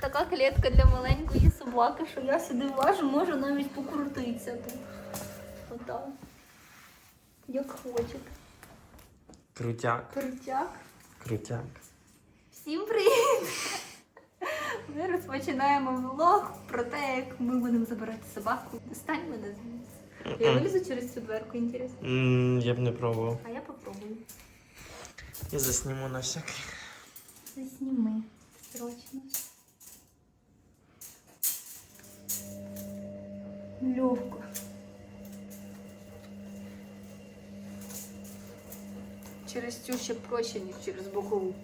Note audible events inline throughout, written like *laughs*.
Така клітка для маленької собаки, що я сюди влажу, можу навіть покрутитися тут. Отак. Як хочете. Крутяк. Крутяк. Крутяк. Всім привіт! Ми розпочинаємо влог про те, як ми будемо забирати собаку. Достань мене звідси. Я вилізу через цю дверку, інтересно. М, Я б не пробував. А я попробую. Я засніму на всякий. Засніми. Срочно. Легко. Через цю ще проще, ніж через бокову.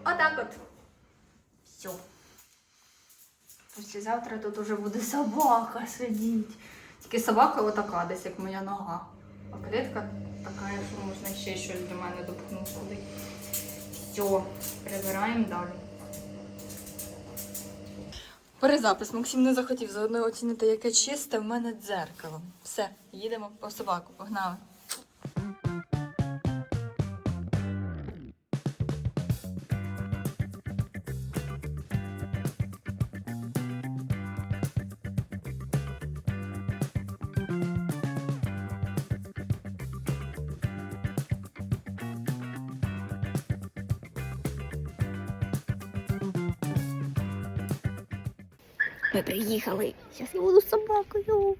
Отак от. Все. Післязавтра тут уже буде собака сидіти. Тільки собака отака, десь як моя нога. А клітка така, що можна ще щось до мене допхнути. Все, прибираємо далі. Перезапис. Максим не захотів заодно оцінити, яке чисте в мене дзеркало. Все, їдемо по собаку, погнали. Ми приїхали. Зараз я буду з собакою.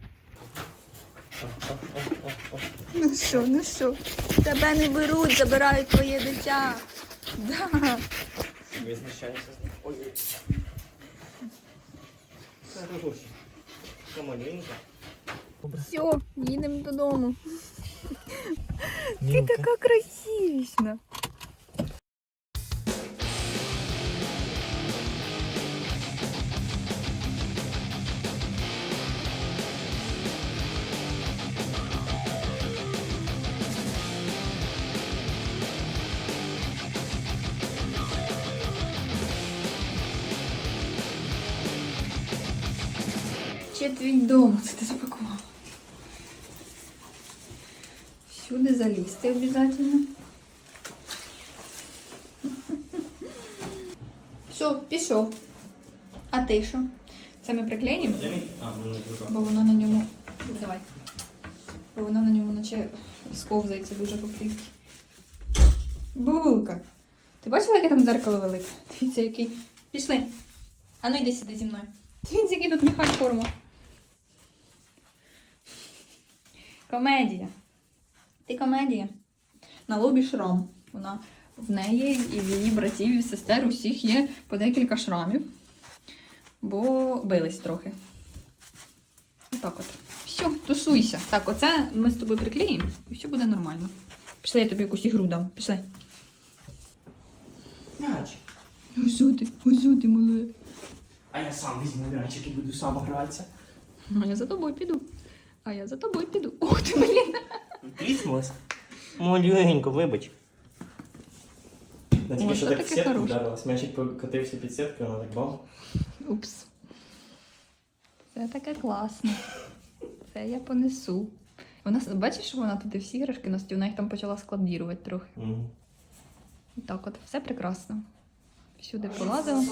Ну що, ну що? Тебе не беруть, забирають твоє дитя. Да. Визначайся. Ой. Хорош. Все, їдемо додому. Ти така красивішна. Ще твій дом, це ти запакувала. Всюди залізти обов'язково. Все, пішов. А ти що? Це ми приклеїмо, ну бо воно на ньому. Давай. Бо воно на ньому наче сковзається дуже по плівці. Булка. Ти бачила, яке там дзеркало велике? Дивіться, який. Пішли. А ну йди сюди зі мною. Дивіться, який тут міхаль форма. Комедія. Ти комедія. На лобі шрам. Вона в неї і в її братів і сестер усіх є по декілька шрамів, бо бились трохи. Отак от. Все, тусуйся. Так, оце ми з тобою приклеїмо і все буде нормально. Пішли, я тобі якусь ігру дам. Пішли. Мяч. Ось ти, мале. А я сам візьму м'ячик і буду сам гратися. А я за тобою піду. А я за тобою піду. *laughs* Ух ти, блін. Тріснулась? Малюненько, вибач. На О, що що так в таке хороше? вдарилась. М'ячик покотився під сітку, вона так бам. Упс. Це таке класно. Це я понесу. Вона бачиш, що вона туди всі іграшки носить, вона їх там почала складірувати трохи. Мгм. Так от, все прекрасно. Всюди полазила.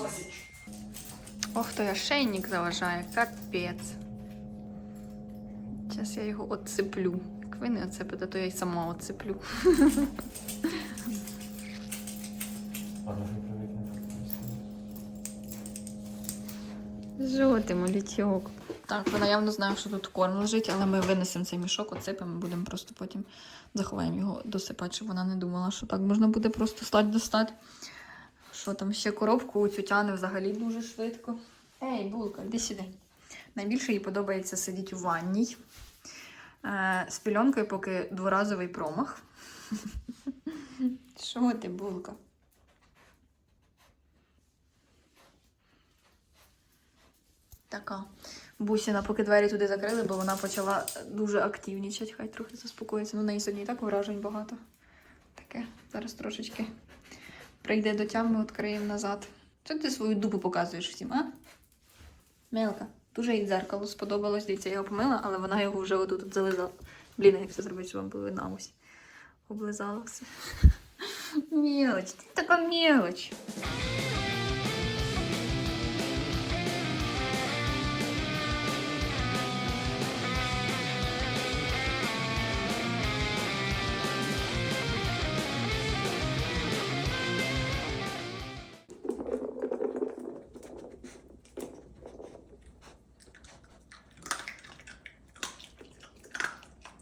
Ох, то я шейник заважає, капець. Зараз я його отцеплю. Як ви не оцепите, то я й сама отцеплю. Ти, малючок? Так, вона явно знає, що тут корм лежить, але ми винесемо цей мішок, оцепимо, будемо просто потім заховаємо його досипати, щоб вона не думала, що так можна буде просто стати достати. Що там ще коробку у тютяни взагалі дуже швидко. Ей, булка, йди сюди. Найбільше їй подобається сидіти у ванній. Е, з пільонкою поки дворазовий промах. *laughs* Що ти, булка? Така. Бусіна, поки двері туди закрили, бо вона почала дуже активнічати, хай трохи заспокоїться. Ну, неї сьогодні і так вражень багато. Таке, зараз трошечки прийде до тями, відкриємо назад. Що ти свою дупу показуєш всім, а? Мелка. Дуже їй дзеркало сподобалось. Дивіться, я його помила, але вона його вже отут от зализала. Блін, як все зробити, щоб вам видно ось. Облизала все. *laughs* Мелоч, ти така мелоч.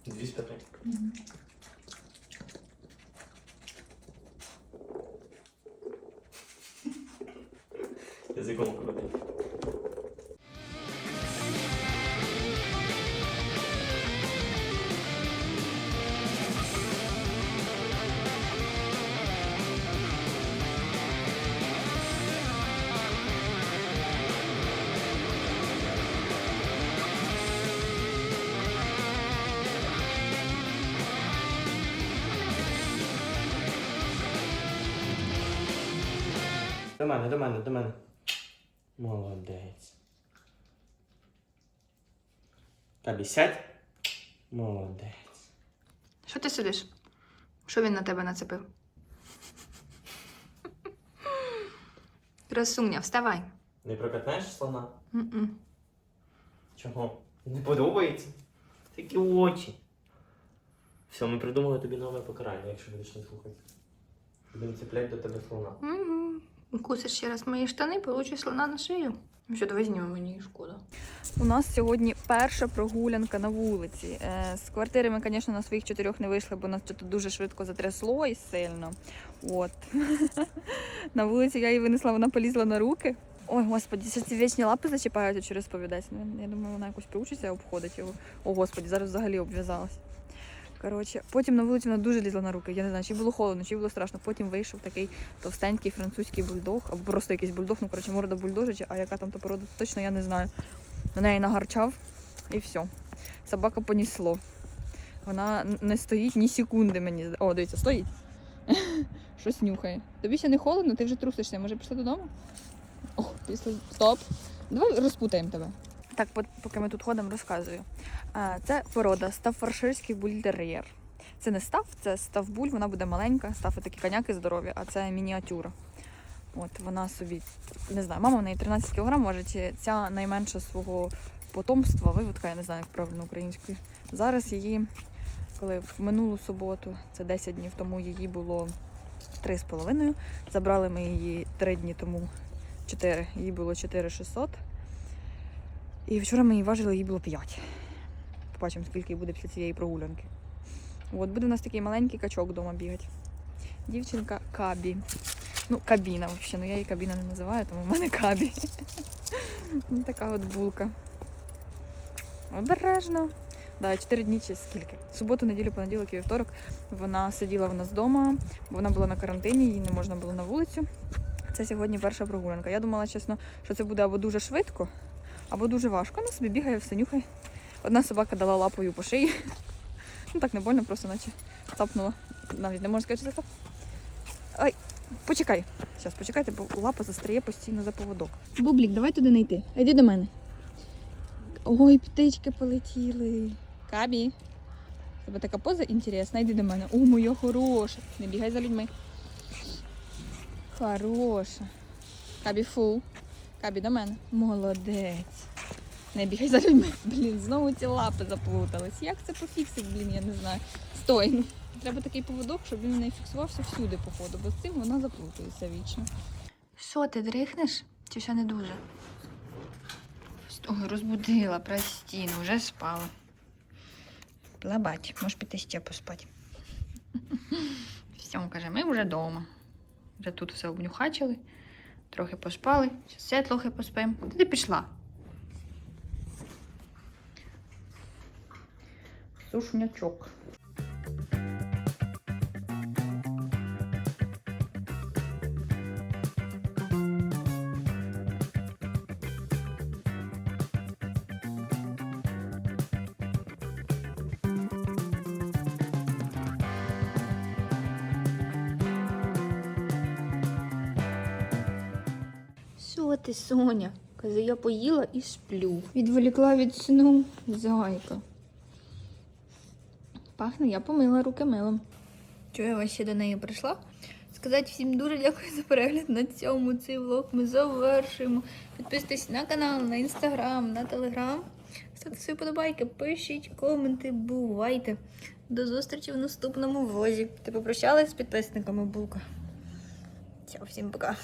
Existe também. Uhum. До мене, до мене, до мене. Молодець. Тобі сядь. Молодець. Що ти сидиш? Що він на тебе нацепив? Красуня, вставай. Не прокатнеш слона? Чого? Не подобається? Такі очі. Все, ми придумали тобі нове покарання, якщо будеш не слухати. Будемо цепляти до тебе слона. Мгм. Укусиш ще раз мої штани, получиш слона на шию. Ну Що, давай знімемо мені шкода. У нас сьогодні перша прогулянка на вулиці. Е, З квартири ми, звісно, на своїх чотирьох не вийшли, бо нас тут дуже швидко затрясло і сильно. От. *laughs* На вулиці я її винесла, вона полізла на руки. Ой, господі, ще ці вічні лапи зачіпають, що розповідати. Ну, Я думаю, вона якось приучиться обходить його. О, господі, зараз взагалі обв'язалась. Коротше, потім на вулиці вона дуже лізла на руки. Я не знаю, чи було холодно, чи було страшно. Потім вийшов такий товстенький французький бульдог, або просто якийсь бульдог, ну коротше, морда бульдожича, а яка там то порода, точно я не знаю. На неї нагарчав і все. Собака понісло. Вона не стоїть ні секунди мені. О, дивіться, стоїть. *laughs* Щось нюхає. Тобі ще не холодно, ти вже трусишся. Може пішли додому? О, після. Стоп. Давай розпутаємо тебе. Так, поки ми тут ходимо, розказую. Це порода стаффорширський бультер'єр. Це не став, це ставбуль, вона буде маленька. Стафи такі коняки здорові, а це мініатюра. От вона собі, не знаю, мама в неї 13 кг важить. Ця найменша свого потомства, виводка, я не знаю, як правильно українською. Зараз її, коли в минулу суботу, це 10 днів тому, її було 3,5. Забрали ми її 3 дні тому 4. Їй було 4600. І вчора ми її важили, їй було 5. Побачимо, скільки буде після цієї прогулянки. От буде у нас такий маленький качок вдома бігати. Дівчинка Кабі. Ну, кабіна взагалі, ну я її кабіна не називаю, тому в мене кабі. *laughs* Ну, така от булка. Обережно. Да, 4 дні чи скільки. Суботу, неділю, понеділок і вівторок вона сиділа в нас вдома, вона була на карантині, їй не можна було на вулицю. Це сьогодні перша прогулянка. Я думала, чесно, що це буде або дуже швидко, або дуже важко. Вона собі бігає, все нюхає. Одна собака дала лапою по шиї. Ну так не больно, просто наче цапнула. Навіть не можу сказати, що це цап. Ай, почекай. Зараз почекайте, бо лапа застряє постійно за поводок. Бублік, давай туди не йти. Йди до мене. Ой, птички полетіли. Кабі. Тебе така поза інтересна, йди до мене. О, моя хороша. Не бігай за людьми. Хороша. Кабі фу. Кабі до мене. Молодець. Не бігай за людьми. Блін, знову ці лапи заплутались. Як це пофіксить, блін, я не знаю. Стой. Треба такий поводок, щоб він не фіксувався всюди, походу, бо з цим вона заплутується вічно. Що, ти дрихнеш? Чи ще не дуже? Ой, розбудила, прості, ну вже спала. Плабать, можеш піти ще поспати. *laughs* Все, каже, ми вже вдома. Вже тут все обнюхачили, трохи поспали, ще трохи поспимо. Ти пішла? Сушнячок. Що ти, Соня? Каже, я поїла і сплю. Відволікла від сну зайка. Пахне, я помила руки милом. Чого я ще до неї прийшла? Сказати всім дуже дякую за перегляд на цьому цей влог. Ми завершуємо. Підписуйтесь на канал, на інстаграм, на телеграм. Ставте свої подобайки, пишіть коменти, бувайте. До зустрічі в наступному влозі. Ти попрощалась з підписниками Булка. Все, всім пока.